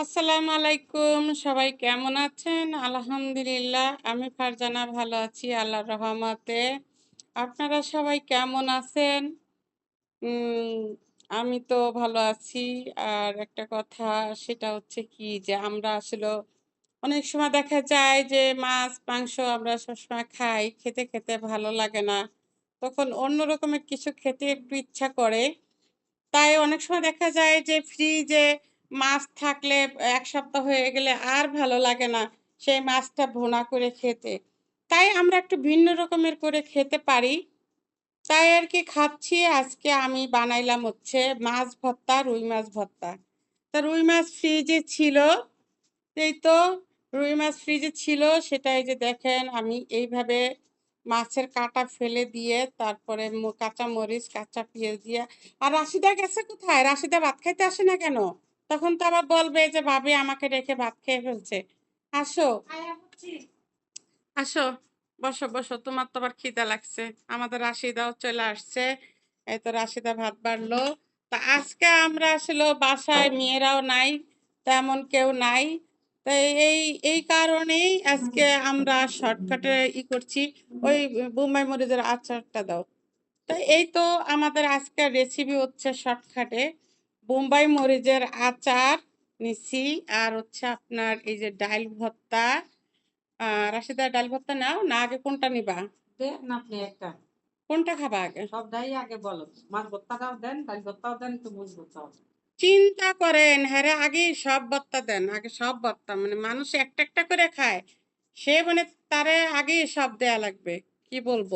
আসসালামু আলাইকুম, সবাই কেমন আছেন? আলহামদুলিল্লাহ, আমি ফারজানা ভালো আছি, আল্লাহর রহমতে। আপনারা সবাই কেমন আছেন? আমি তো ভালো আছি। আর একটা কথা, সেটা হচ্ছে কি যে আমরা আসলে অনেক সময় দেখা যায় যে মাছ, মাংস আমরা সবসময় খাই, খেতে খেতে ভালো লাগে না। তখন অন্য রকমের কিছু খেতে একটু ইচ্ছা করে। তাই অনেক সময় দেখা যায় যে ফ্রিজে মাছ থাকলে এক সপ্তাহ হয়ে গেলে আর ভালো লাগে না সেই মাছটা ভুনা করে খেতে। তাই আমরা একটু ভিন্ন রকমের করে খেতে পারি। তাই আর কি খাচ্ছি, আজকে আমি বানাইলাম হচ্ছে মাছ ভর্তা, রুই মাছ ভর্তা। তা রুই মাছ ফ্রিজে ছিল, এই তো রুই মাছ ফ্রিজে ছিল, সেটা এই যে দেখেন আমি এইভাবে মাছের কাঁটা ফেলে দিয়ে তারপরে কাঁচা মরিচ কাঁচা পেঁয়াজ দিয়ে। আর রাশিদা গেছে কোথায়? রাশিদা ভাত খাইতে আসে না কেন? তখন তো আবার বলবে যে, ভাবি আমাকে রেখে ভাত খেয়ে ফেলছে। আসো। আসো। বসো বসো। তোমার তো আবার খিদা লাগছে। আমাদের রাশিদাও চলে আসছে। এই তো রাশিদা ভাত বাড়লো। তা আজকে আমরা আসলে বাসায় মেয়েরাও নাই, তেমন কেউ নাই। তাই এই এই কারণেই আজকে আমরা শর্টকাটে ই করছি। ওই বোম্বাই মরিচের আচারটা দাও। তাই এই তো আমাদের আজকের রেসিপি হচ্ছে শর্টকাটে। বোম্বাই মরিচের আচার নিছি আর হচ্ছে আপনার এই যে ডাল ভর্তা রাশিদা ডাল ভর্তা নাও। না আগে কোনটা নিবা? দেন আপনি একটা। কোনটা খাবা আগে? সবটাই আগে বলো। মাছ ভর্তাটাও দেন ডাল ভর্তাও দেন একটু মুজ ভর্তাও চিন্তা করেন হ্যাঁ আগে সব ভর্তা দেন আগে সব ভর্তা। মানে মানুষ একটা একটা করে খায়। সে মানে তারে আগে সব দেয়া লাগবে। কি বলব?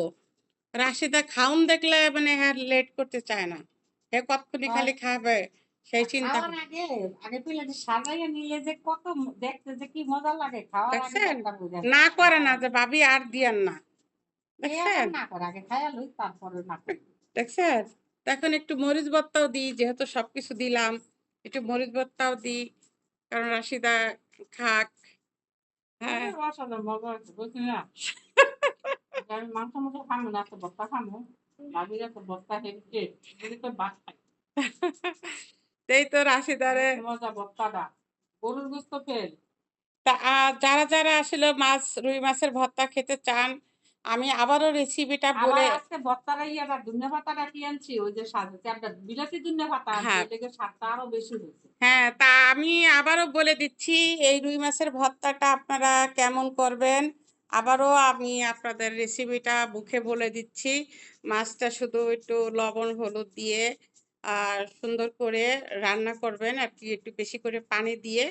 রাশিদা খাউন দেখলে মানে হ্যাঁ লেট করতে চায় না। হে কতক্ষণি খালি খাবে? সেই চিন্তা আগে আগে প্লেটে সাজাইয়া নিলে যে কত দেখতে যে কি মজা লাগে খাওয়ার দেখছেন? না করে না যে ভাবি আর দিয়ান না। দেখছেন? না করে আগে খাইয়া লই তারপরে না দেখছেন? এখন একটু মরিচ ভর্তাও দিই যেহেতু সবকিছু দিলাম একটু মরিচ ভর্তাও দিই কারণ রাশিদা খাক। হ্যাঁ। মজা বুঝলি না? মাংস মাংস খাব না একটা ভর্তা খাব ভাবির একটা ভর্তা হেঁটে তো বাদ খাই এই তো রাশিদারে। মজা ভর্তাটা গরুর গোস্ত ফেল। তা যারা যারা আসলে মাছ রুই মাছের ভর্তা খেতে চান আমি আবারও রেসিপিটা বলে আজকে ভর্তাটা ইয়াটা ধনিয়া পাতাটা কি আনছি? ওই যে সাজে একটা বিলাতি পাতা আনছি হ্যাঁ। এটাকে স্বাদটা আরও বেশি হয়েছে। হ্যাঁ তা আমি আবারও বলে দিচ্ছি এই রুই মাছের ভর্তাটা আপনারা কেমন করবেন? আবারও আমি আপনাদের রেসিপিটা মুখে বলে দিচ্ছি। মাছটা শুধু একটু লবণ হলুদ দিয়ে আর সুন্দর করে রান্না করবেন। আর কি একটু বেশি করে পানি দিয়ে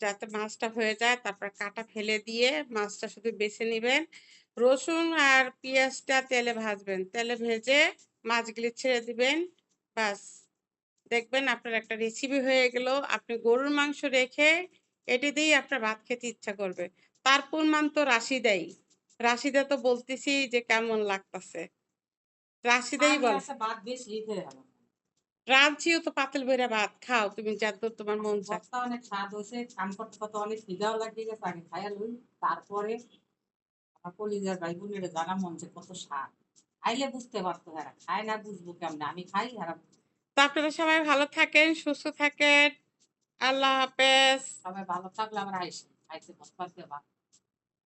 যাতে মাছটা হয়ে যায় তারপর কাটা ফেলে দিয়ে মাছটা শুধু বেছে নেবেন। রসুন আর পেঁয়াজটা তেলে ভাজবেন। তেলে ভেজে মাছগুলি ছেড়ে দিবেন। বাস। দেখবেন আপনার একটা রেসিপি হয়ে গেল। আপনি গরুর মাংস রেখে এটি দিয়েই আপনার ভাত খেতে ইচ্ছা করবে। তার পরিমাণ তো রাশি রাশিদাই। রাশিদা তো বলতেছি যে কেমন লাগতাছে। রাশিদাই বল। ভাত বেশি রাঁধছিও তো পাতিল বইরা ভাত খাও তুমি যত তোমার মন চায়। অনেক স্বাদ হয়েছে কাম করতে করতে অনেক খিদাও লাগিয়ে গেছে আগে খাইয়া লই তারপরে আমার কলিজার ভাই বোনের জানা মন যে কত স্বাদ। খাইলে বুঝতে পারতো হ্যাঁ খায় না বুঝব কেমন আমি খাই হ্যাঁ তো আপনারা সবাই ভালো থাকেন সুস্থ থাকেন আল্লাহ হাফেজ। সবাই ভালো থাকলে আমার আইসে খাইতে ভর্তা দিয়ে ভাত